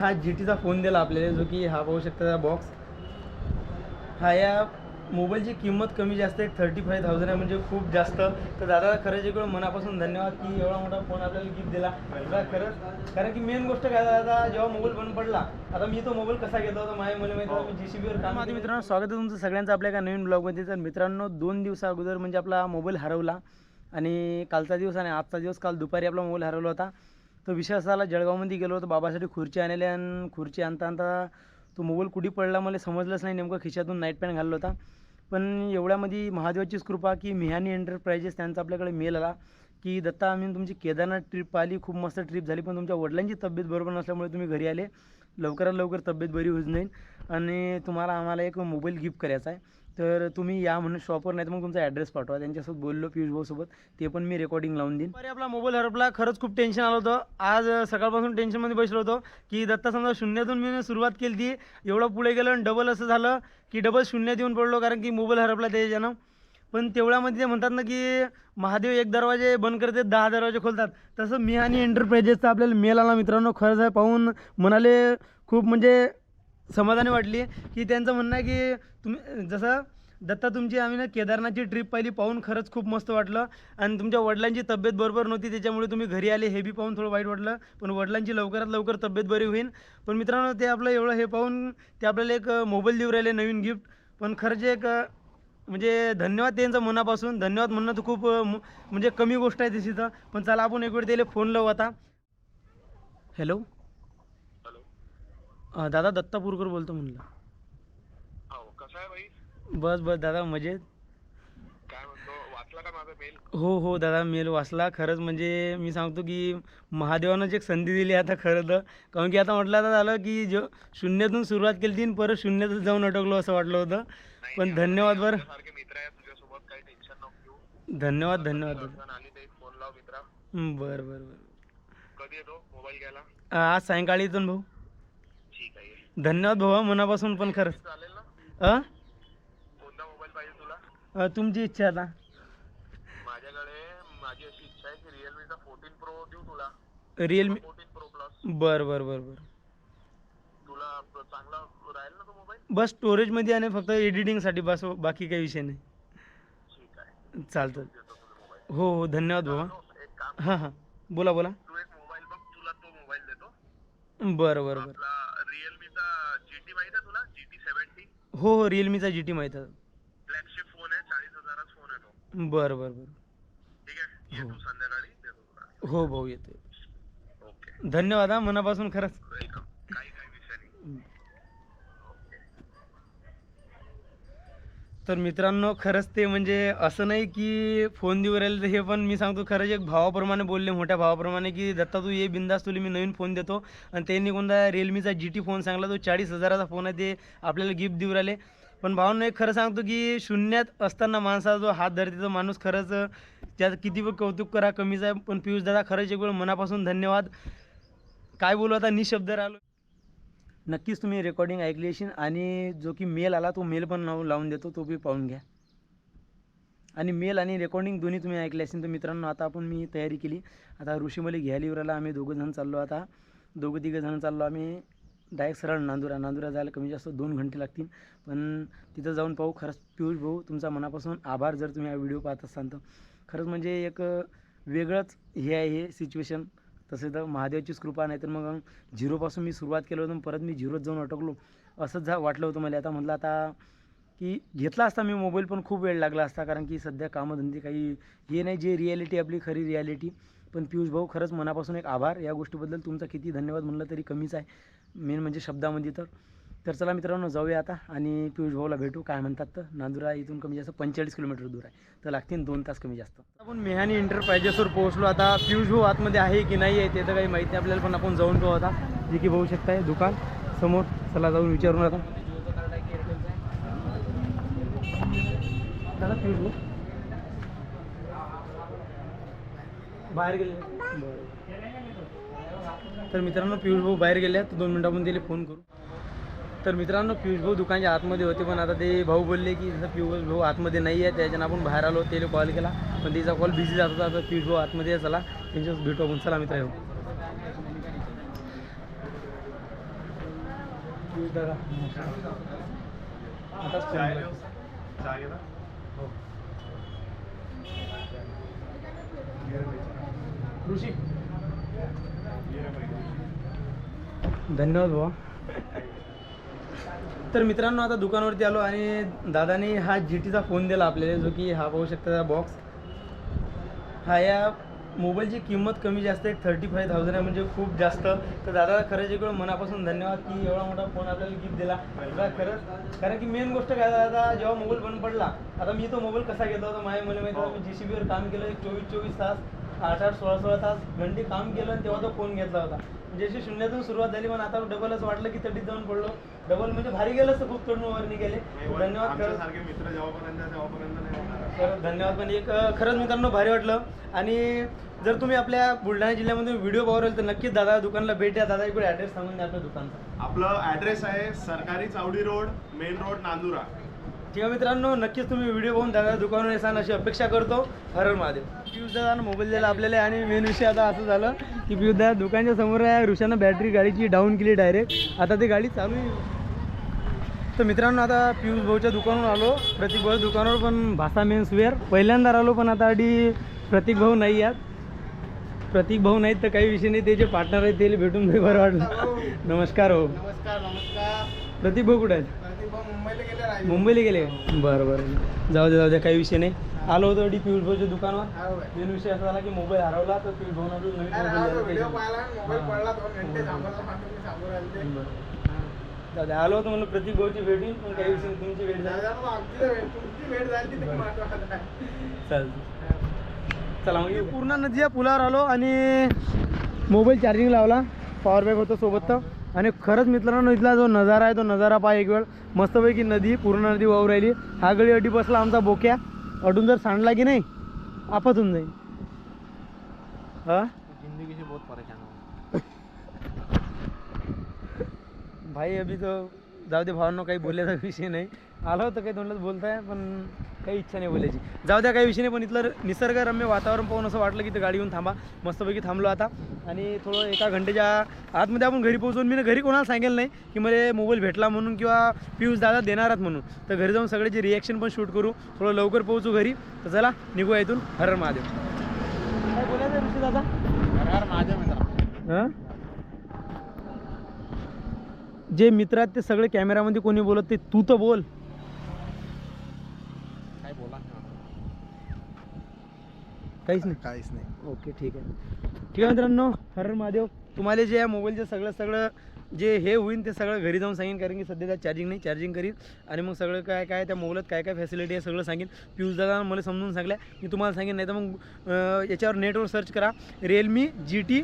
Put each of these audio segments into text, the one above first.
हा जी टीचा फोन दिला आपल्याला जो की हा पाहू शकता बॉक्स हा या मोबाईलची किंमत कमी जास्त आहे थर्टी फाय थाउजंड आहे म्हणजे खूप जास्त. तर दादा खरंच इकडं मनापासून धन्यवाद की एवढा मोठा फोन आपल्याला गिफ्ट दिला. दादा खरंच कारण की मेन गोष्ट काय दादा जेव्हा मोबाईल बंद पडला आता मी तो मोबाईल कसा घेतला होता माझ्या मला माहिती होतं, मी जी सी बीवर काम माझ्या मित्रांनो स्वागत आहे तुमचं सगळ्यांचं आपल्या एका नवीन ब्लॉगमध्ये तर मित्रांनो दोन दिवसा अगोदर म्हणजे आपला मोबाईल हरवला आणि कालचा दिवस आणि आजचा दिवस काल दुपारी आपला मोबाईल हरवला होता. तो विषय असा आला जळगावमध्ये गेलो होतो बाबासाठी खुर्ची आणले आणि खुर्ची आणता आणता तो मोबाईल कुठे पडला मला समजलंच नाही. नेमकं खिशातून नाईट पॅन्ट घालला होता. पण एवढ्यामध्ये महादेवाचीच कृपा की मिहानी एंटरप्राइजेस त्यांचा आपल्याकडे मेल आला की दत्ता आम्ही तुमची केदारनाथ ट्रिप आली खूप मस्त ट्रिप झाली. पण तुमच्या वडिलांची तब्येत बरोबर नसल्यामुळे तुम्ही घरी आले. लवकरात लवकर तब्येत बरी होऊन जाईल आणि तुम्हाला आम्हाला एक मोबाईल गिफ्ट करायचा आहे. तर तुम्ही या म्हणून शॉपवर नाही तर मग तुमचा ॲड्रेस पाठवा. त्यांच्यासोबत बोललो पियुष भाऊसोबत. ते पण मी रेकॉर्डिंग लावून देईन. अरे आपला मोबाईल हरपला. खरंच खूप टेन्शन आलं होतं. आज सकाळपासून टेन्शनमध्ये बसलो होतो की दत्ता समजा शून्यातून मी सुरुवात केली ती एवढं पुढे गेलं आणि डबल असं झालं की डबल शून्यात येऊन पडलो कारण की मोबाईल हरपला त्याच्यानं. पण तेवढ्यामध्ये ते म्हणतात ना की महादेव एक दरवाजे बंद करते दहा दरवाजे खोलतात. तसं मी आणि एंटरप्राइजेसचा आपल्याला मेल आला मित्रांनो. खरंच आहे पाहून म्हणाले खूप म्हणजे समाधानी वाटली की त्यांचं म्हणणं आहे की तुम्ही जसं दत्ता तुमची आम्ही ना केदारनाथची ट्रिप पाहिली पाहून खरंच खूप मस्त वाटलं. आणि तुमच्या वडिलांची तब्येत बरोबर नव्हती त्याच्यामुळे तुम्ही घरी आले हे बी पाहून थोडं वाईट वाटलं. पण वडिलांची लवकरात लवकर तब्येत बरी होईल. पण मित्रांनो ते आपलं एवढं हे पाहून ते आपल्याला एक मोबाईल देऊ राहिले नवीन गिफ्ट पण खरंच एक म्हणजे धन्यवाद त्यांचं मनापासून. धन्यवाद म्हणणं तर खूप म्हणजे कमी गोष्ट आहे तिथं तर. पण चला आपण एक वेळ त्याला फोन लावू आता. हॅलो अं, दादा दत्तापूरकर बोलतो म्हणलं. हो कसं आहे भाई? बस बस दादा मजेत? काय म्हणतो वाचला का माझा मेल हो हो दादा मेल वाचला. खरंच म्हणजे मी सांगतो की महादेवानंच एक संधी दिली आता खरं तर. कारण की आता म्हटलं आता झालं की जो शून्यातून सुरुवात केली ती आणि परत शून्यातच जाऊन अटकलो असं वाटलं होतं. पण धन्यवाद बरं. सारखे मित्र आहे तुझ्यासोबत काही टेन्शन नको घेऊ. धन्यवाद धन्यवाद दादा. अडचण आली ते फोन लाव मित्रा. हं, बरं बरं बरं. कधी येतो? मोबाईल घ्यायला? अं, आज सायंकाळी येतो ना भाऊ. धन्यवाद हा, मनापासून पण खरंच चालेल ना अं? कोणता मोबाईल पाहिजे तुला? अं, तुमची इच्छा आता. माझ्याकडे माझी अशी इच्छा आहे की रिअलमीचा फोर्टीन प्रो देऊ तुला. रिअलमी फोर्टीन प्रो प्लस बरं बरं बरं बरं. तुला प- चांगला राहील ना तो मोबाईल? बस स्टोरेजमध्ये आणि फक्त एडिटिंगसाठी बस बाकी काही विषय नाही. ठीक आहे. चालतं देतो तुला मोबाईल. हो हो धन्यवाद तो एक काम हां हां. बोला बोला. तू एक मोबाईल बघ तुला तो मोबाईल देतो. बरं बरं बरं. आपला रिअलमीचा जी टी माहिती आहे तुला जी टी सेव्हन्टी हो हो रिअलमीचा जी टी माहीत आहे फ्लॅगशिप फोन आहे चाळीस हजाराचा फोन आहे तो बरं बरं बरं. ठीक आहे? ये हो. तू संध्याकाळी देतो तुला. हो भाऊ येतो ओके. धन्यवाद हा मनापासून खरंच. वेलकम. काही काही विषय नाही. तर मित्रांनो खरंच ते म्हणजे असं नाही की फोन देऊ राहिले तर हे पण मी सांगतो खरंच एक भावाप्रमाणे बोलले मोठ्या भावाप्रमाणे की दत्ता तू ये बिंदास तुला मी नवीन फोन देतो. आणि त्यांनी कोणता रिअलमीचा जी टी फोन सांगला तो चाळीस हजाराचा फोन आहे ते आपल्याला गिफ्ट देऊ राहिले. पण भावांना एक खरं सांगतो की शून्यात असताना माणसाचा जो हात धरते तो माणूस खरंच त्याचं किती पण कौतुक करा कमीच आहे. पण पियुष दादा खरंच एक वेळ मनापासून धन्यवाद. काय बोलू आता निशब्द राहिलो. नक्कीच तुम्ही रेकॉर्डिंग ऐकली असेल आणि जो की मेल आला तो मेल पण लावून लावून देतो तो बी पाहून घ्या. आणि मेल आणि रेकॉर्डिंग दोन्ही तुम्ही ऐकले असेल तर मित्रांनो आता आपण मी तयारी केली. आता ऋषीमली घ्यायला उराला आम्ही दोघं जण चाललो आता. दोघं तिघं जण चाललो आम्ही डायरेक्ट सरळ नांदुरा नांदुरा जायला कमी जास्त दोन घंटे लागतील. पण तिथं जाऊन पाहू खरंच पियुष भाऊ तुमचा मनापासून आभार जर तुम्ही हा व्हिडिओ पाहत असाल तर. खरंच म्हणजे एक वेगळंच हे आहे हे सिच्युएशन तसे तर महादेवाचीच कृपा नाही तर मग झिरोपासून मी सुरुवात केलं होतं परत मी झिरोत जाऊन अटकलो. असंच झा वाटलं होतं मला. आता म्हटलं आता की घेतला असता मी मोबाईल पण खूप वेळ लागला असता कारण की सध्या कामधंदे काही हे नाही जे रिॲलिटी आपली खरी रिॲलिटी पण पियुष भाऊ खरंच मनापासून एक आभार. या गोष्टीबद्दल तुमचा किती धन्यवाद म्हणलं तरी कमीच आहे. मेन म्हणजे शब्दामध्ये तर. तर चला मित्रांनो जाऊया आता आणि पियुष भाऊला भेटू. काय म्हणतात तर नांदुरा इथून कमी जास्त पंचेचाळीस किलोमीटर दूर आहे. तर लागतील दोन तास कमी जास्त. आपण मेहानी इंटरप्रायजेसवर पोहोचलो आता. पियुष भाऊ आतमध्ये आहे की नाही आहे ते तर काही माहिती नाही. आपल्याला पण आपण जाऊन पाहू आता. जे की बघू शकताय दुकान समोर. चला जाऊन विचारून आता दादा पियुष भाऊ. बाहेर गेले. बरं. तर मित्रांनो पियुष भाऊ बाहेर गेले तर दोन मिनिटांमध्ये त्याला फोन करू. तर मित्रांनो पियुष भाऊ दुकानच्या आतमध्ये होते पण आता ते भाऊ बोलले की जसं पियुष भाऊ आतमध्ये नाही आहे त्याच्यानं आपण बाहेर आलो त्याला कॉल केला पण त्याचा कॉल बिझी जात होता तर पियुष भाऊ आतमध्ये चला त्यांच्यासोबत भेटू आपण. चला मित्र येऊ. दादा ऋषी धन्यवाद भाऊ. तर मित्रांनो आता दुकानावरती आलो आणि दादाने हा जी टीचा फोन दिला आपल्याला जो की हा पाहू शकता बॉक्स हा या मोबाईलची किंमत कमी जास्त एक थर्टी फाय थाउजंड आहे म्हणजे खूप जास्त. तर दादा खरंच इकडं मनापासून धन्यवाद की एवढा मोठा फोन आपल्याला गिफ्ट दिला. दादा खरंच कारण की मेन गोष्ट काय दादा जेव्हा मोबाईल बंद पडला आता मी तो मोबाईल कसा घेतला होता माझ्या मला माहिती मी जी सी बीवर काम केलं एक चोवीस चोवीस तास. आठ आठ सोळा सोळा तास घंटे काम केलं आणि तेव्हा तो फोन घेतला होता. म्हणजे अशी शून्यातून सुरुवात झाली पण आता डबलच वाटलं की तटीत जाऊन पडलो. डबल म्हणजे भारी गेलं असतं खूप चढून वरनी गेले. धन्यवाद मित्र जेव्हापर्यंत खरंच धन्यवाद. पण एक खरंच मित्रांनो भारी वाटलं. आणि जर तुम्ही आपल्या बुलढाणा जिल्ह्यामध्ये व्हिडिओ पाहू तर नक्कीच दादा दुकानला भेट द्या. दादा इकडे ॲड्रेस सांगून द्या आपल्या दुकानचा. आपलं ऍड्रेस आहे सरकारी Chawdi road main road Nandura. ठीक आहे मित्रांनो नक्कीच तुम्ही व्हिडिओ पाहून दादा दुकानावर येसान अशी अपेक्षा करतो. हर हर महादेव. पियुष दादा मोबाईल दिला आपल्याला आणि मेन विषय आता असं झालं की पियुष दादा दुकानच्या समोर आहे ऋषानं बॅटरी गाडीची डाऊन केली डायरेक्ट आता ती गाडी चालू आहे. तर मित्रांनो आता पियुष भाऊच्या दुकानावर आलो. प्रतीक भाऊ दुकानावर पण भाषा मेन्स वेअर पहिल्यांदा आलो पण आता आधी प्रतीक भाऊ नाही आहेत. प्रतीक भाऊ नाहीत तर काही विषय नाही. ते जे पार्टनर आहेत ते भेटून बरं वाटलं. नमस्कार हो. नमस्कार नमस्कार. प्रतीक भाऊ कुठे आहेत? मुंबईला गेले बरं बरं. जाऊ दे जाऊ दे काही विषय नाही. आलो होतो अडी पियुष भाऊच्या दुकानावर. मेन विषय असा झाला की मोबाईल हरवला तर पियुष भाऊ नवीन. जाऊ दे आलो होतो म्हणलं प्रतीक भाऊची भेटी पण काही विषय तुमची भेट झाली. चालतं चला मग पूर्ण नदी पुलावर आलो आणि मोबाईल चार्जिंग लावला. पॉवर बँक होतं सोबत तर. आणि खरंच मित्रांनो इथला जो नजारा आहे तो नजारा पहा एक वेळ. मस्तपैकी नदी पूर्ण नदी वाहू राहिली. हा गळी अडी बसला आमचा बोक्या. अडून जर सांडला की नाही आपत होऊन जाईल. हा? जिंदगी से बहुत परेशान हूँ भाई अभी तो जाऊ दे भावांनो काही बोलायचा विषय नाही. आलो होतं काही तोंडलाच बोलताय पण काही इच्छा नाही बोलायची. जाऊ द्या काही विषय नाही पण इथलं निसर्गरम्य वातावरण पाहून असं वाटलं की ते गाडी येऊन थांबा. मस्तपैकी थांबलो आता. आणि थोडं एका घंटेच्या आतमध्ये आपण घरी पोहोचून मी ना घरी कोणाला सांगेल नाही की मला मोबाईल भेटला म्हणून किंवा पियुष दादा देणार आहेत म्हणून. तर घरी जाऊन सगळ्याची रिॲक्शन पण शूट करू. थोडं लवकर पोहोचू घरी. तर चला निघूया इथून. हर हर महादेव. काय बोलायचं ऋषी दादा? यार माझ्या मित्रा हं? जे मित्र आहेत ते सगळे कॅमेरामध्ये कोणी बोलत ते तू तर बोल. काय बोला काहीच नाही. काहीच नाही. ओके ठीक आहे. ठीक आहे मित्रांनो हर हर महादेव. तुम्हाला जे या मोबाईलचं सगळं सगळं जे हे होईल ते सगळं घरी जाऊन सांगेन कारण की सध्या त्या चार्जिंग नाही चार्जिंग करीन. आणि मग सगळं काय काय त्या मोबाईलात काय काय फॅसिलिटी आहे सगळं सांगेन. पियुष दादा मला समजून सांगल्या मी तुम्हाला सांगेन नाही तर मग याच्यावर नेटवर सर्च करा. Realme G T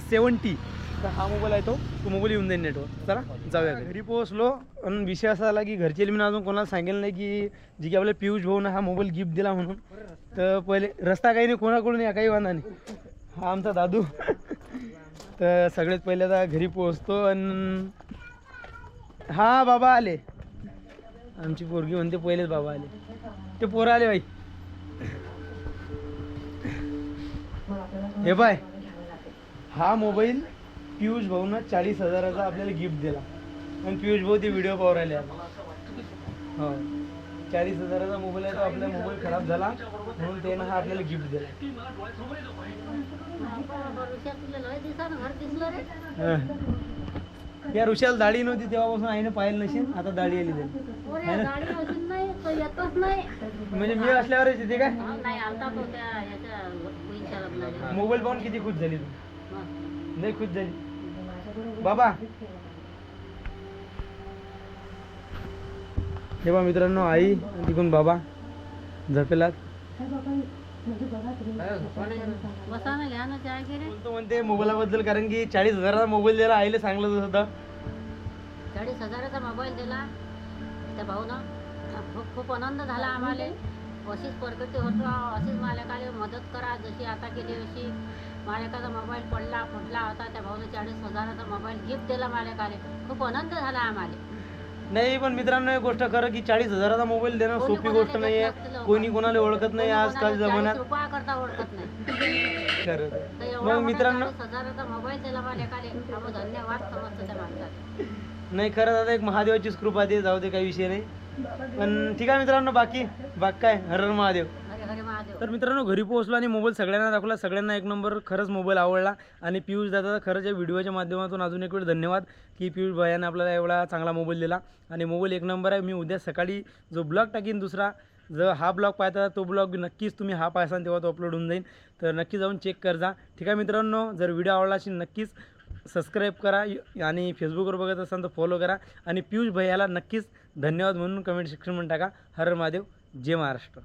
seven T तर हा मोबाईल आहे तो. तो मोबाईल येऊन जाईल नेटवर चला जाऊया घरी. घरी पोहोचलो आणि विषय असा आला की घरचे मी अजून कोणाला सांगेल नाही की जी की आपल्या पियुष भाऊनं हा मोबाईल गिफ्ट दिला म्हणून. तर पहिले रस्ता काही नाही कोणाकडून या काही वांधा नाही. हा आमचा दादू. तर सगळ्यात पहिले घरी पोहोचतो आणि हा बाबा आले. आमची पोरगी म्हणते पहिलेच बाबा आले. ते पोरं आले बाई. हे बाय हा मोबाईल पियुष भाऊनं चाळीस हजाराचा आपल्याला गिफ्ट दिला. आणि पियुष भाऊ ते व्हिडिओ पाहू राहिले हो. चाळीस हजाराचा मोबाईल आहे तो आपला मोबाईल खराब झाला म्हणून त्यानं हा आपल्याला गिफ्ट दिला. या ऋषाला दाढी नव्हती तेव्हापासून आईने पाहिलं नशीन आता दाढी आली त्याला नाही म्हणजे मी असल्यावरच येते काय? नाही मोबाईल पाहून किती खुश झाली तू. हं. लय खुश झाली. बाबा हे बा मित्रांनो आई आणि तिकडून बाबा झपेलात. बसा ना घ्या ना चाय घे रे बोलतो म्हणते मोबाईलबद्दल कारण की चाळीस हजाराचा मोबाईल द्यायला आईला सांगलं होतं चाळीस हजाराचा मोबाईल दिला. त्या भाऊनं खूप खूप आनंद झाला आम्हाला. अशीच प्रगती होतो अशीच मालकाला मदत करा जशी आता केली अशी. मालकाचा मोबाईल पडला फुटला होता त्या भाऊनं चाळीस हजाराचा मोबाईल गिफ्ट दिला मालकाला. खूप आनंद झाला आम्हाला. नाही पण मित्रांनो एक गोष्ट खरं की चाळीस हजाराचा मोबाईल देणं कोणी सोपी कोणाला गोष्ट नाही देत आहे नसतं. कोणी कोणाला ओळखत नाही आजकाल जमान्यात. रुपया करता ओळखत नाही. खरं. तर एवढा मग मोठा मित्रांनो चाळीस हजाराचा मोबाईल दिला मालकाले आम्ही धन्यवाद समजतो त्या माणसाला. नाही खरं दादा एक महादेवाचीच कृपा दे जाऊ दे काही विषय नाही. पण ठीक आहे मित्रांनो बाकी बाग काय? हरे हरे महादेव. तर मित्रांनो घरी पोहोचलो आणि मोबाईल सगळ्यांना दाखवला. सगळ्यांना एक नंबर खरंच मोबाईल आवडला. आणि पियुष दादा खरंच या व्हिडिओच्या माध्यमातून अजून एक वेळ धन्यवाद की पियुष भयाने आपल्याला एवढा चांगला मोबाईल दिला. आणि मोबाईल एक नंबर आहे. मी उद्या सकाळी जो ब्लॉग टाकीन दुसरा जर हा ब्लॉग पाहता तो ब्लॉग नक्कीच तुम्ही हा पाहसान तेव्हा तो अपलोड होऊन जाईल तर नक्की जाऊन चेक कर जा ठीक आहे मित्रांनो जर व्हिडिओ आवडला असेल नक्कीच सबस्क्राईब करा आणि फेसबुकवर बघत असाल तर फॉलो करा. आणि पियुष भैयाला नक्कीच धन्यवाद म्हणून कमेंट सेक्शनमध्ये टाका. हर महादेव जय महाराष्ट्र.